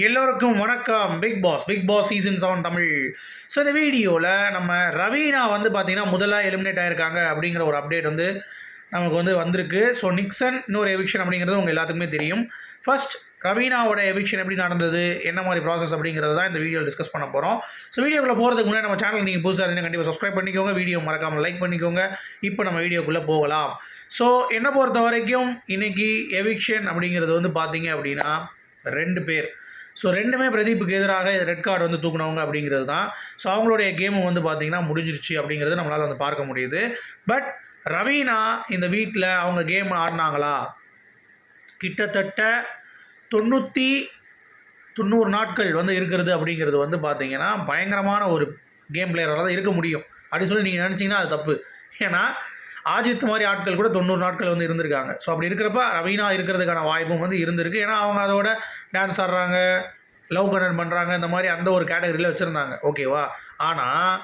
எல்லோருக்கும் வணக்கம். Bigg boss bigg boss season seven Tamil. So இந்த வீடியோவில் நம்ம ரவீனா வந்து பார்த்தீங்கன்னா முதலாக எலிமினேட் ஆகிருக்காங்க அப்படிங்கிற ஒரு அப்டேட் வந்து நமக்கு வந்து வந்திருக்கு. ஸோ நிக்சன் இன்னொரு எவிக்ஷன் அப்படிங்கிறது உங்கள் எல்லாத்துக்குமே தெரியும். ஃபர்ஸ்ட் ரவீனாவோட எவிக்ஷன் எப்படி நடந்தது? என்ன மாதிரி ப்ராசஸ் அப்படிங்கிறது தான் இந்த வீடியோ டிஸ்கஸ் பண்ண போகிறோம் ஸோ வீடியோக்குள்ளே போகிறதுக்கு முன்னாடி நம்ம சேனல் நீங்கள் புதுசாக இருந்தால் கண்டிப்பாக சப்ஸ்கிரைப் பண்ணிக்கோங்க. வீடியோ மறக்காமல் லைக் பண்ணிக்கோங்க. இப்போ நம்ம வீடியோக்குள்ளே போகலாம். ஸோ என்னை பொறுத்த வரைக்கும் இன்றைக்கி எவிக்ஷன் அப்படிங்கிறது வந்து பார்த்தீங்க அப்படின்னா ரெண்டு பேர். ஸோ ரெண்டுமே பிரதீப்புக்கு எதிராக ரெட் கார்டு வந்து தூக்குனவங்க அப்படிங்கிறது தான். ஸோ அவங்களுடைய கேமும் வந்து பார்த்திங்கன்னா முடிஞ்சிருச்சு அப்படிங்கிறது நம்மளால் வந்து பார்க்க முடியுது. பட் ரவீனா இந்த வீட்டில் அவங்க கேம் ஆடினாங்களா? கிட்டத்தட்ட தொண்ணூற்றி தொண்ணூறு நாட்கள் வந்து இருக்கிறது அப்படிங்கிறது வந்து பார்த்திங்கன்னா பயங்கரமான ஒரு கேம் பிளேயரால் தான் இருக்க முடியும். அப்படி சொல்லி நீங்கள் நினச்சிங்கன்னா அது தப்பு. ஏன்னா ஆஜித் மாதிரி ஆட்கள் கூட தொண்ணூறு நாட்கள் வந்து இருந்திருக்காங்க. ஸோ அப்படி இருக்கிறப்ப ரவீனா இருக்கிறதுக்கான வாய்ப்பும் வந்து இருந்திருக்கு. ஏன்னா அவங்க அதோட டான்ஸ் ஆடுறாங்க லவ் கனெக்ட் பண்ணுறாங்க இந்த மாதிரி அந்த ஒரு கேட்டகரியில் வச்சுருந்தாங்க. ஓகேவா ஆனால்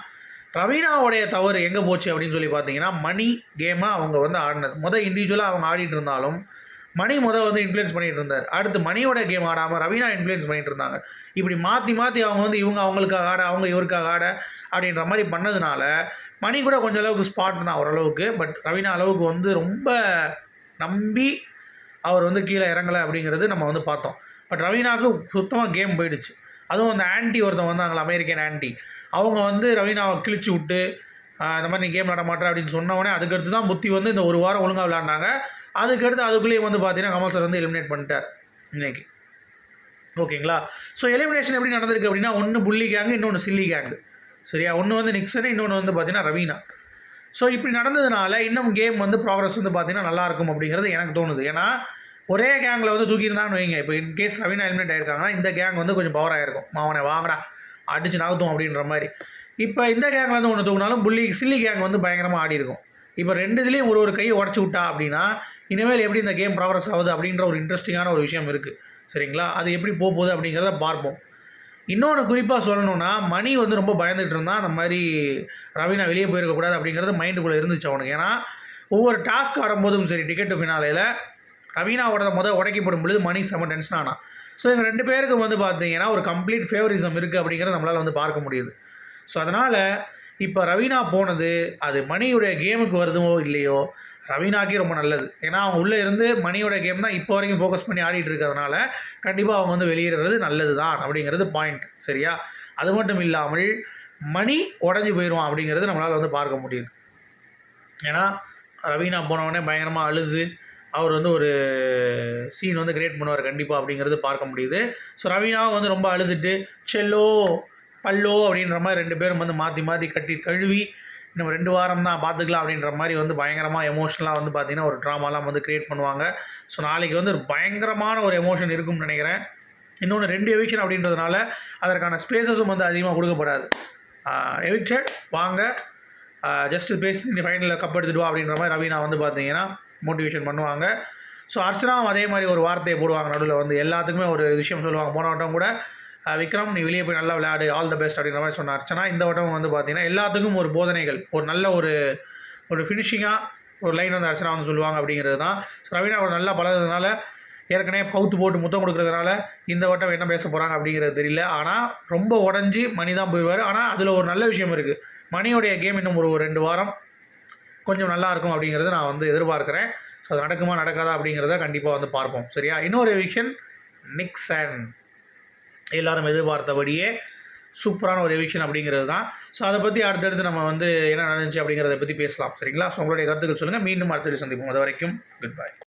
ரவீனாவுடைய தவறு எங்கே போச்சு அப்படின்னு சொல்லி பார்த்தீங்கன்னா மணி கேமாக அவங்க வந்து ஆடினது. முதல் இண்டிவிஜுவலாக அவங்க ஆடிட்டு இருந்தாலும் மணி முதல் வந்து இன்ஃப்ளூயன்ஸ் பண்ணிகிட்டு இருந்தார். அடுத்து மணியோட கேம் ஆடாமல் ரவீனா இன்ஃப்ளூயன்ஸ் பண்ணிகிட்டு இருந்தாங்க. இப்படி மாற்றி மாற்றி அவங்க வந்து இவங்க அவங்களுக்காக ஆட அவங்க இவருக்காக ஆட அப்படின்ற மாதிரி பண்ணதுனால மணி கூட கொஞ்சம் அளவுக்கு ஸ்பாட் தான் ஓரளவுக்கு. பட் ரவீனா அளவுக்கு வந்து ரொம்ப நம்பி அவர் வந்து கீழே இறங்கலை அப்படிங்கிறது நம்ம வந்து பார்த்தோம். பட் ரவீனாவுக்கு சுத்தமாக கேம் போயிடுச்சு. அதுவும் அந்த ஆன்ட்டி ஒருத்தன் வந்தாங்களா அமெரிக்கன் ஆன்ட்டி அவங்க வந்து ரவீனாவை கிழிச்சு விட்டு இந்த மாதிரி நீ கேம் விளாட மாட்டேன் அப்படின்னு சொன்னவொடனே அதுக்கடுத்து தான் புத்தி வந்து இந்த ஒரு வாரம் ஒழுங்காக விளாண்டாங்க அதுக்கடுத்து அதுக்குள்ளேயே வந்து பார்த்தீங்கன்னா கமல் சார் வந்து எலிமினேட் பண்ணிட்டார் இன்னைக்கு. ஓகேங்களா? ஸோ எலிமினேஷன் எப்படி நடந்திருக்கு அப்படின்னா ஒன்று புள்ளி கேங்கு இன்னொன்று சில்லி கேங்கு சரியா? ஒன்று வந்து நிக்சனு இன்னொன்று வந்து பார்த்தீங்கன்னா ரவீனா. ஸோ இப்படி நடந்ததுனால இன்னும் கேம் வந்து ப்ராக்ரஸ் வந்து பார்த்தீங்கன்னா நல்லா இருக்கும் அப்படிங்கிறது எனக்கு தோணுது. ஏன்னா ஒரே கேங்கில் வந்து தூக்கியிருந்தான்னு வைங்க. இப்போ இன்கேஸ் ரவீனா எலிமினேட் ஆயிருக்காங்கன்னா இந்த கேங் வந்து கொஞ்சம் பவர் ஆயிருக்கும். அவனை வாங்கடா அடிச்சு நகர்த்தும் அப்படின்ற மாதிரி. இப்போ இந்த கேங்கில் வந்து ஒன்று தூக்கினாலும் புள்ளி சில்லி கேங் வந்து பயங்கரமாக ஆடி இருக்கும். இப்போ ரெண்டு இதுலேயும் ஒரு ஒரு கையை உடச்சி விட்டா அப்படின்னா இனிமேல் எப்படி இந்த கேம் ப்ராக்ரஸ் ஆகுது அப்படின்ற ஒரு இன்ட்ரெஸ்டிங்கான ஒரு விஷயம் இருக்குது சரிங்களா? அது எப்படி போக போகுது அப்படிங்கிறத பார்ப்போம். இன்னொன்று குறிப்பாக சொல்லணும்னா மணி வந்து ரொம்ப பயந்துகிட்டு இருந்தான் அந்த மாதிரி ரவீனா வெளியே போயிருக்கக்கூடாது அப்படிங்கிறது மைண்டுக்குள்ளே இருந்துச்சு அவனுக்கு. ஏன்னா ஒவ்வொரு டாஸ்க் ஆடும்போதும் சரி டிக்கெட் ஃபினாலையில் ரவீனாவோட முதல் உடைக்கப்படும் பொழுது மணி செம்ம டென்ஷன் ஆனால் ஸோ இவங்க ரெண்டு பேருக்கு வந்து பார்த்தீங்கன்னா ஒரு கம்ப்ளீட் ஃபேவரிசம் இருக்குது அப்படிங்கிறத நம்மளால் வந்து பார்க்க முடியுது. ஸோ அதனால் இப்போ ரவீனா போனது அது மணியுடைய கேமுக்கு வருதுமோ இல்லையோ ரவீனாக்கே ரொம்ப நல்லது. ஏன்னா அவங்க உள்ளே இருந்து மணியோட கேம் தான் இப்போ வரைக்கும் ஃபோக்கஸ் பண்ணி ஆடிட்டு இருக்கிறதுனால கண்டிப்பாக அவங்க வந்து வெளியேறது நல்லது தான் அப்படிங்கிறது பாயிண்ட் சரியா? அது மட்டும் இல்லாமல் மணி உடஞ்சி போயிடுவான் அப்படிங்கிறது நம்மளால் வந்து பார்க்க முடியுது. ஏன்னா ரவீனா போனவொடனே பயங்கரமாக அழுது அவர் வந்து ஒரு சீன் வந்து கிரியேட் பண்ணுவார் கண்டிப்பாக அப்படிங்கிறது பார்க்க முடியுது. ஸோ ரவீனாவும் வந்து ரொம்ப அழுதுட்டு செல்லோ பல்லோ அப்படின்ற மாதிரி ரெண்டு பேரும் வந்து மாற்றி மாற்றி கட்டி தழுவி இன்னும் ரெண்டு வாரம் தான் பார்த்துக்கலாம் அப்படின்ற மாதிரி வந்து பயங்கரமாக எமோஷனலாக வந்து பார்த்திங்கன்னா ஒரு ட்ராமாலாம் வந்து க்ரியேட் பண்ணுவாங்க. ஸோ நாளைக்கு வந்து ஒரு பயங்கரமான ஒரு எமோஷன் இருக்கும்னு நினைக்கிறேன். இன்னொன்று ரெண்டு எவிக்ஷன் அப்படின்றதுனால அதற்கான ஸ்பேசஸும் வந்து அதிகமாக கொடுக்கப்படாது. எவிக்ஷன் வாங்க. ஜஸ்ட் பேசி நீ ஃபைனலில் கப் எடுத்துட்டு வா அப்படின்ற மாதிரி ரவீனா வந்து பார்த்தீங்கன்னா மோட்டிவேஷன் பண்ணுவாங்க. ஸோ அர்ச்சனாவும் அதே மாதிரி ஒரு வார்த்தையை போடுவாங்க. நடுவில் வந்து எல்லாத்துக்குமே ஒரு விஷயம் சொல்லுவாங்க. போன வட்டம் கூட விக்ரம் நீ வெளியே போய் நல்லா விளையாடு ஆல் த பெஸ்ட் அப்படின்ற மாதிரி சொன்னார் அர்ச்சனா. இந்த வட்டம் வந்து பார்த்தீங்கன்னா எல்லாத்துக்கும் ஒரு போதனைகள் ஒரு நல்ல ஒரு ஒரு ஃபினிஷிங்காக ஒரு லைன் வந்து அர்ச்சனா வந்து சொல்லுவாங்க அப்படிங்கிறது தான் ஸோ ரவீனா அவர் நல்லா பழகுறதுனால ஏற்கனவே பவுத்து போட்டு முத்தம் கொடுக்குறதுனால இந்த வட்டம் என்ன பேச போகிறாங்க அப்படிங்கிறது தெரியல. ஆனால் ரொம்ப உடஞ்சி மணி தான் போயிடுவார் ஆனால் அதில் ஒரு நல்ல விஷயம் இருக்குது மணியோடைய கேம் இன்னும் ஒரு ஒரு ரெண்டு வாரம் கொஞ்சம் நல்லா இருக்கும் அப்படிங்கிறத நான் வந்து எதிர்பார்க்குறேன். ஸோ அது நடக்குமா நடக்காதா அப்படிங்கிறத கண்டிப்பாக வந்து பார்ப்போம். சரியா? இன்னொரு எவிக்ஷன் நிக்சன் எல்லாரும் எதிர்பார்த்தபடியே சூப்பரான ஒரு எவிக்ஷன் அப்படிங்கிறது தான் ஸோ அதை பற்றி அடுத்தடுத்து நம்ம வந்து என்ன நடந்துச்சு அப்படிங்கிறத பற்றி பேசலாம். சரிங்களா? ஸோ உங்களுடைய கருத்துக்கள் சொல்லுங்கள் மீண்டும் அடுத்த சந்திப்போம். அது வரைக்கும் குட் பை